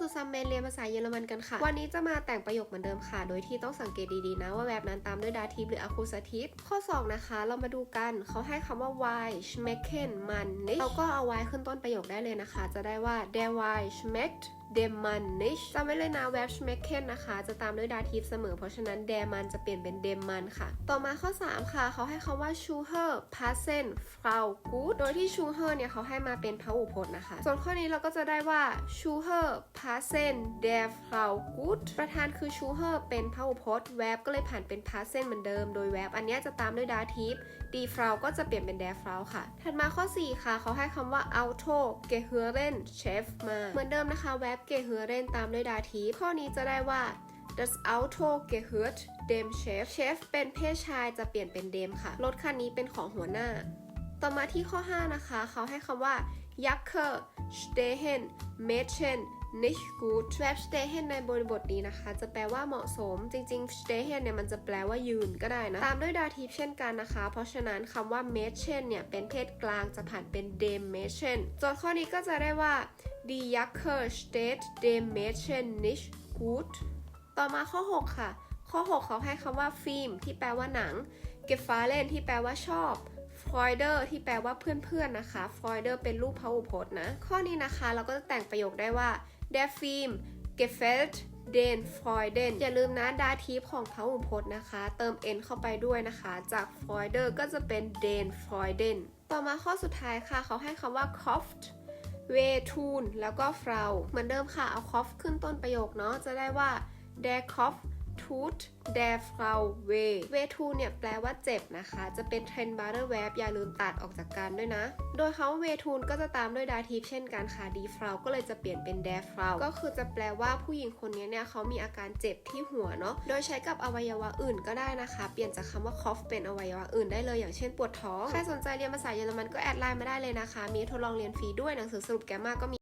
สู่ซัมเมนเรียนภาษาเยอรมันกันค่ะ วันนี้จะมาแต่งประโยคเหมือนเดิมค่ะ โดยที่ต้องสังเกตดีๆนะว่าแบบนั้นตามด้วยดาทิฟหรืออะคูสทิฟข้อ 2 นะคะ เรามาดูกันเขาให้คำว่า why schmecken man เราก็เอา why ขึ้นต้นประโยคได้เลยนะคะ จะได้ว่า der why schmeckt dem man nicht จำไว้เลยนะ verb schmecken นะคะ จะตามด้วยดาทิฟเสมอ เพราะฉะนั้น der man จะเปลี่ยนเป็น dem man ค่ะ ต่อมาข้อ 3 ค่ะ เขาให้คำว่า schuher passen frau gut โดยที่ schuher เนี่ยเขาให้มาเป็นพหูพจน์นะคะ ส่วนข้อนี้เราก็จะได้ว่า schuher passen der frau gut ประธานคือ schuher เป็นพหูพจน์ verb ก็เลยผ่านเป็น passen เหมือนเดิม โดย verb อันนี้จะตามด้วยดาทิฟ die Frau ก็จะเปลี่ยนเป็น der Frau ค่ะ ถัดมาข้อ 4 ค่ะ เขาให้คำว่า auto gehören chef มาเหมือนเดิมนะคะ verb gehören ตามด้วยดาทีฟข้อนี้จะได้ว่า das Auto gehört dem Chef Chef เป็นเพศชายจะเปลี่ยนเป็นเดมค่ะ รถคันนี้เป็นของหัวหน้า ต่อมาที่ข้อ 5 นะคะ เขาให้คำว่า Jacke stehen Mädchen nicht gut verb stehen ในบริบทนี้นะคะ จะแปลว่าเหมาะสม จริงๆ stehen เนี่ยมันจะแปลว่ายืนก็ได้นะ ตามด้วยดาทิฟเช่นกันนะคะ เพราะฉะนั้นคำว่า Mädchen เนี่ย เป็นเพศกลางจะผ่านเป็น dem Mädchen จทย์ข้อนี้ก็จะได้ว่า Die Jacke steht dem Mädchen nicht gut ต่อมาข้อ 6 ค่ะ ข้อ 6 เขาให้คำว่าฟิล์มที่แปลว่าหนัง gefallen ที่แปลว่าชอบ Freude ที่แปลว่าเพื่อนๆนะคะ Freude เป็นรูปพหูพจน์นะ ข้อนี้นะคะเราก็จะแต่งประโยคได้ว่า der Film gefällt den Freuden อย่าลืมนะดาทีฟของพหูพจน์นะคะ เติม n เข้าไปด้วยนะคะ จาก Freude ก็จะเป็น den Freuden ต่อมาข้อสุดท้ายค่ะ เขาให้คำว่า koft เวทูนแล้วก็ฟราวเหมือนเดิมค่ะ เอาคอฟขึ้นต้นประโยคเนาะจะได้ว่า der Kopf tut der Frau weh เวทูนเนี่ยแปลว่าเจ็บนะคะ จะเป็นเทรนบาร์เ r อร์แวบอย่าลืมตัดออกจากกันด้วยนะ โดยเขาเวทูนก็จะตามด้วยดาทีฟเช่นกันค่ะ die Frau ก็เลยจะเปลี่ยนเป็น der Frau ก็คือจะแปลว่าผู้หญิงคนนี้เนี่ยเขามีอาการเจ็บที่หัวเนาะ โดยใช้กับอวัยวะอื่นก็ได้นะคะ เปลี่ยนจากคำว่า cough เป็นอวัยวะอื่นได้เลยอย่างเช่นปวดท้อง ใครสนใจเรียนภาษาเยอรมันก็แอดไลน์มาได้เลยนะคะ มีทดลองเรียนฟรีด้วยหนังสือสรุปแกมมาก็มี